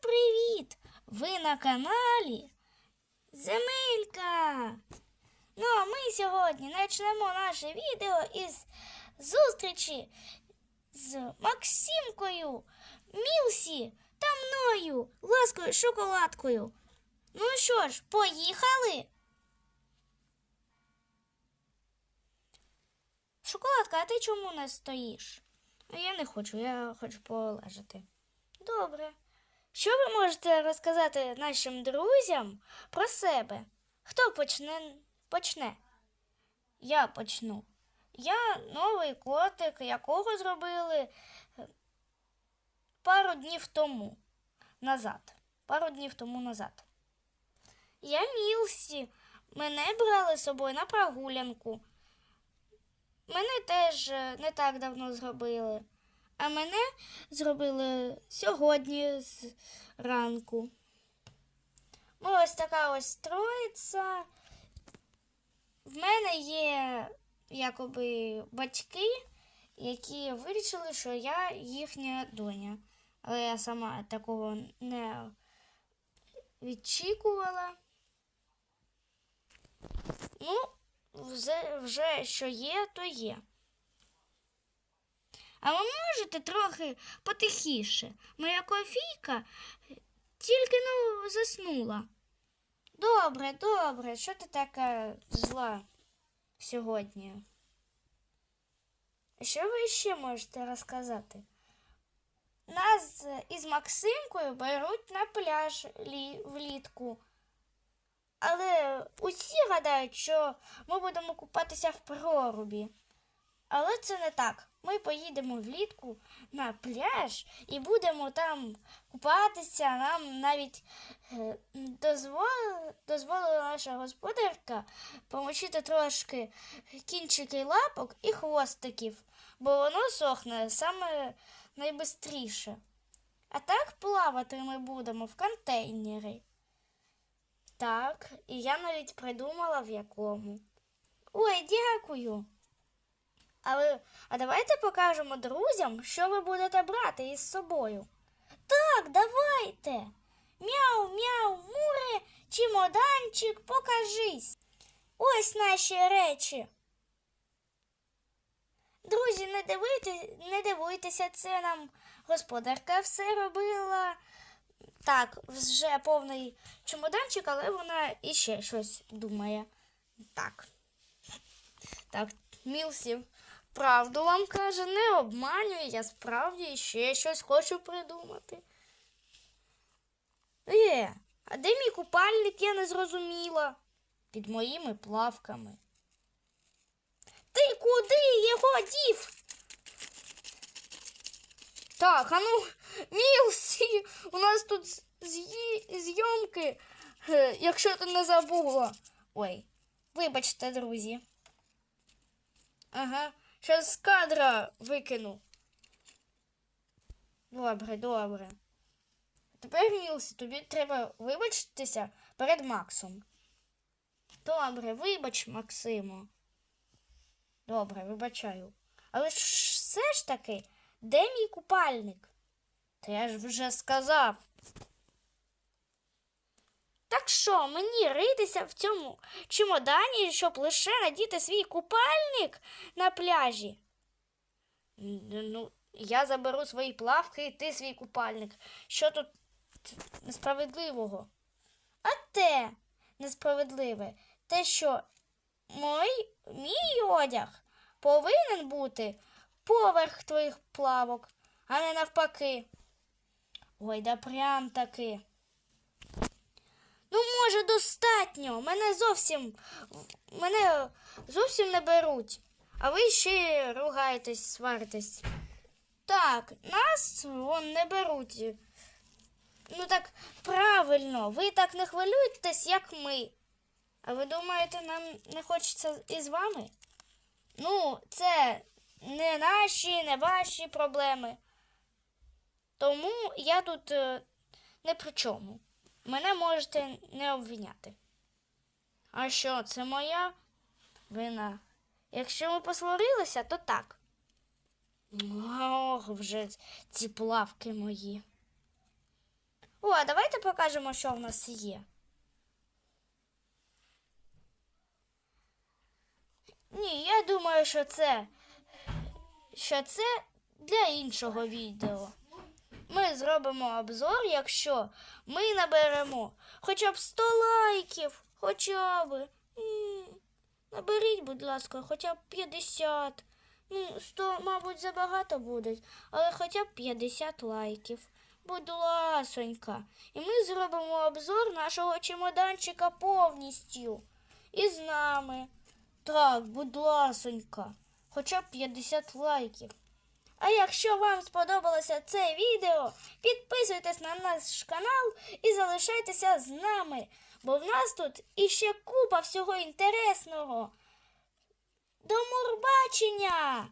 привіт! Ви на каналі Земелька. Ну, а ми сьогодні почнемо наше відео із зустрічі з Максимкою, Мілсі та мною, ласкою шоколадкою. Ну що ж, поїхали? Шоколадка, а ти чому не стоїш? Я не хочу, я хочу полежати. Добре. Що ви можете розказати нашим друзям про себе? Хто почне? почне? Я почну. Я новий котик, якого зробили е, пару днів тому назад. Пару днів тому назад. Я Мілсі. Мене брали з собою на прогулянку. Мене теж е, не так давно зробили. А мене зробили сьогодні з ранку. Ну, ось така ось троїця. В мене є якоби батьки, які вирішили, що я їхня доня. Але я сама такого не відчікувала. Ну, вже, що є, то є. А ви можете трохи потихіше? Моя кофійка тільки ну заснула. Добре, добре, що ти така зла сьогодні? Що ви ще можете розказати? Нас із Максимкою беруть на пляж лі- влітку. Але усі гадають, що ми будемо купатися в прорубі. Але це не так. Ми поїдемо влітку на пляж і будемо там купатися. Нам навіть е, дозволила, дозволила наша господарка помочити трошки кінчики лапок і хвостиків, бо воно сохне саме найбистріше. А так плавати ми будемо в контейнері. Так, і я навіть придумала в якому. Ой, дякую. Але а давайте покажемо друзям, що ви будете брати із собою. Так, давайте. Мяу, мяу, муре, чемоданчик, покажись. Ось наші речі. Друзі, не дивуйте, не дивуйтеся, це нам господарка все робила. Так, вже повний чемоданчик, але вона іще щось думає. Так. Так, Мілсі, правду вам каже, не обманює, я справді ще щось хочу придумати. Е, а де мій купальник, я не зрозуміла. Під моїми плавками. Ти куди його дів? Так, а ну, Мілсі, у нас тут зйомки, е, якщо ти не забула. Ой, вибачте, друзі. Ага, щас з кадра викину. Добре, добре. Тепер, Мілсі, тобі треба вибачитися перед Максом. Добре, вибач, Максимо. Добре, вибачаю. Але ж все ж таки, де мій купальник? Та я ж вже сказав. Так що, мені ритися в цьому чемодані, щоб лише надіти свій купальник на пляжі? Ну, я заберу свої плавки і ти свій купальник. Що тут несправедливого? А те несправедливе, те, що мій, мій одяг повинен бути поверх твоїх плавок, а не навпаки. Ой, да прям таки. Може, достатньо. Мене зовсім мене зовсім не беруть. А ви ще ругаєтесь, сваритесь. Так, нас вон не беруть. Ну так правильно, ви так не хвилюєтесь, як ми. А ви думаєте, нам не хочеться із вами? Ну, це не наші, не ваші проблеми. Тому я тут е, не при чому. Мене можете не обвиняти. А що, це моя вина? Якщо ми посварилися, то так. Ох, вже ці плавки мої. О, а давайте покажемо, що в нас є. Ні, я думаю, що це, що це для іншого відео. Ми зробимо обзор, якщо ми наберемо хоча б 100 лайків, хоча б. Наберіть, будь ласка, хоча б 50. Ну, 100, мабуть, забагато буде, але хоча б 50 лайків. Будь ласонька. І ми зробимо обзор нашого чемоданчика повністю. І з нами. Так, будь ласонька. Хоча б 50 лайків. А якщо вам сподобалося це відео, підписуйтесь на наш канал і залишайтеся з нами, бо в нас тут іще купа всього інтересного. До мурбачення!